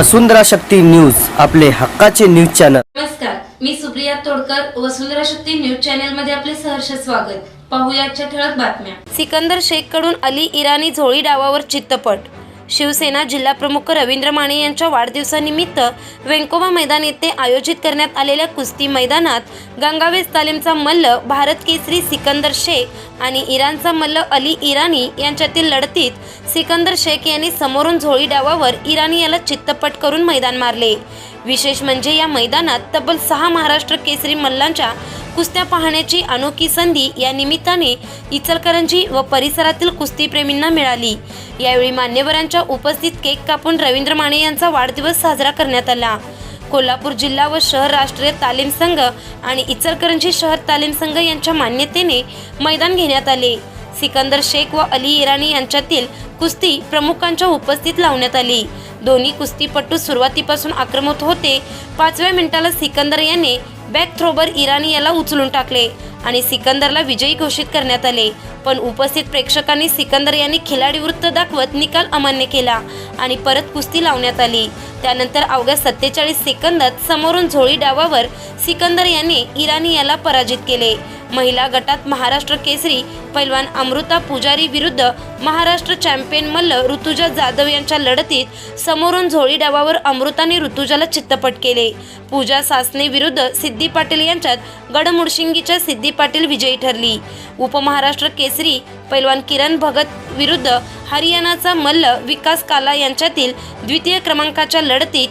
वसुंधरा Shakti news आपले हक्काचे news channel. नमस्कार मी सुप्रिया तोडकर वसुंधरा शक्ती न्यूज चॅनलमध्ये आपले सहर्ष स्वागत. पाहुयाच्या ठळक बातम्या. सिकंदर शेखकडून अली इराणी झोळी डावावर चित्तपट शिवसेना जिल्हाप्रमुख रवींद्र माने यांच्या वाढदिवसानिमित्त वेंकोबा मैदान येथे आयोजित करण्यात आलेल्या कुस्ती मैदानात गंगावेस तालीमचा मल्ल भारत केसरी सिकंदर शेख आणि इराणचा मल्ल अली इराणी यांच्यातील लढतीत सिकंदर शेख यांनी समोरून झोळी डावावर इराणी याला चित्तपट करून मैदान मारले. विशेष म्हणजे या मैदानात तब्बल सहा महाराष्ट्र केसरी मल्लांच्या कुस्त्या पाहण्याची अनोखी संधी या निमित्ताने इचलकरंजी व परिसरातील कुस्तीप्रेमींना मिळाली. यावेळी मान्यवरांच्या उपस्थित केक कापून रवींद्र माने यांचा वाढदिवस साजरा करण्यात आला. कोल्हापूर जिल्हा व शहर राष्ट्रीय तालीम संघ आणि इचलकरंजी शहर तालीम संघ यांच्या मान्यतेने मैदान घेण्यात आले. सिकंदर शेख व अली इराणी यांच्यातील कुस्ती प्रमुखांच्या उपस्थित लावण्यात आली. दोन्ही कुस्तीपटू सुरुवातीपासून आक्रमक होते. पाचव्या मिनिटाला सिकंदर याने बॅक थ्रोबर इराणी याला उचलून टाकले आणि सिकंदरला विजयी घोषित करण्यात आले. पण उपस्थित प्रेक्षकांनी सिकंदर यांनी खिलाडी वृत्त दाखवत निकाल अमान्य केला आणि परत कुस्ती लावण्यात आली. त्यानंतर अवघ्या सत्तेचाळीस सेकंदात समोरून झोळी डावावर सिकंदर यांनी इराणी याला पराजित केले. महिला गटात महाराष्ट्र केसरी पैलवान अमृता पुजारी विरुद्ध महाराष्ट्र चॅम्पियन मल्ल ऋतुजा जाधव यांच्या लढतीत समोरून झोळी डावावर अमृताने ऋतुजाला चित्तपट केले. पूजा सासने विरुद्ध सिद्धी पाटील यांच्यात गडमुडशिंगीच्या सिद्धी पाटील विजयी ठरली. उपमहाराष्ट्र केसरी पैलवान किरण भगत विरुद्ध हरियाणाचा मल्ल विकास काला यांच्यातील द्वितीय क्रमांकाच्या लढतीत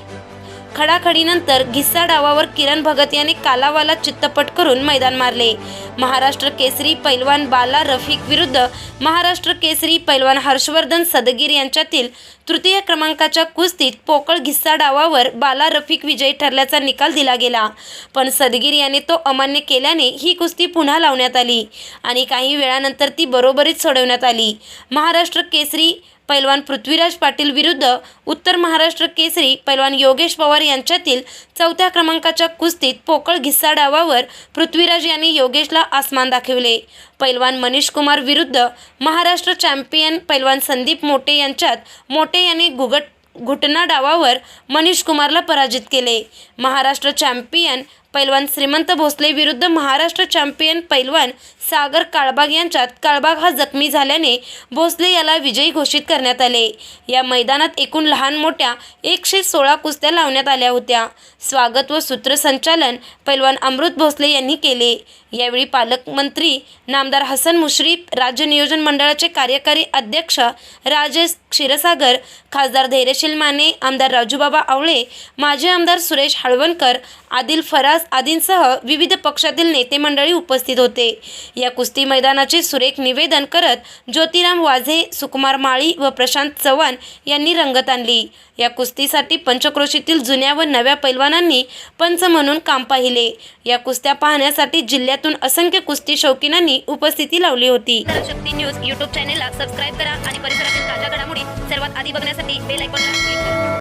खडाखडीनंतर घिस्सा डावावर किरण भगत याने कालावाला चित्तपट करून मैदान मारले. महाराष्ट्र केसरी पैलवान बाला रफिक विरुद्ध महाराष्ट्र केसरी पैलवान हर्षवर्धन सदगीर यांच्यातील तृतीय क्रमांकाच्या कुस्तीत पोकळ घिस्सा डावावर बाला रफिक विजयी ठरल्याचा निकाल दिला गेला. पण सदगीर याने तो अमान्य केल्याने ही कुस्ती पुन्हा लावण्यात आली आणि काही वेळानंतर ती बरोबरीत सोडवण्यात आली. महाराष्ट्र केसरी पैलवान पृथ्वीराज पाटील विरुद्ध उत्तर महाराष्ट्र केसरी पैलवान योगेश पवार यांच्यातील चौथ्या क्रमांकाच्या कुस्तीत पोकळ घिस्सा डावावर पृथ्वीराज यांनी योगेशला आसमान दाखविले. पैलवान मनीष कुमार विरुद्ध महाराष्ट्र चॅम्पियन पैलवान संदीप मोटे यांच्यात मोटे यांनी घुगट घुटना डावावर मनीष कुमारला पराजित केले. महाराष्ट्र चॅम्पियन पैलवान श्रीमंत भोसले विरुद्ध महाराष्ट्र चॅम्पियन पैलवान सागर काळबाग यांच्यात काळबाग हा जखमी झाल्याने भोसले याला विजयी घोषित करण्यात आले. या मैदानात एकूण लहान मोठ्या एकशे सोळा कुस्त्या लावण्यात आल्या होत्या. स्वागत व सूत्रसंचालन पैलवान अमृत भोसले यांनी केले. यावेळी पालकमंत्री नामदार हसन मुश्रीफ राज्य नियोजन मंडळाचे कार्यकारी अध्यक्ष राजेश क्षीरसागर खासदार धैर्यशील माने आमदार राजूबाबा आवळे माजी आमदार सुरेश हळवणकर आदिल फराज आदींसह विविध पक्षातील नेते मंडळी उपस्थित होते. या कुस्ती मैदानाचे सुरेख निवेदन करत ज्योतिराम वाझे सुकुमार माळी व प्रशांत चव्हाण यांनी रंगत आणली. या कुस्तीसाठी पंचक्रोशीतील जुन्या व नव्या पैलवानांनी पंच म्हणून काम पाहिले. या कुस्त्या पाहण्यासाठी जिल्ह्यातून असंख्य कुस्ती शौकीनांनी उपस्थिती लावली होती. शक्ती न्यूज यूट्यूब चॅनेलला सबस्क्राईब करा आणि परिसरातील ताज्या घडामोडी सर्वात आधी बघण्यासाठी बेल आयकॉनला क्लिक करा.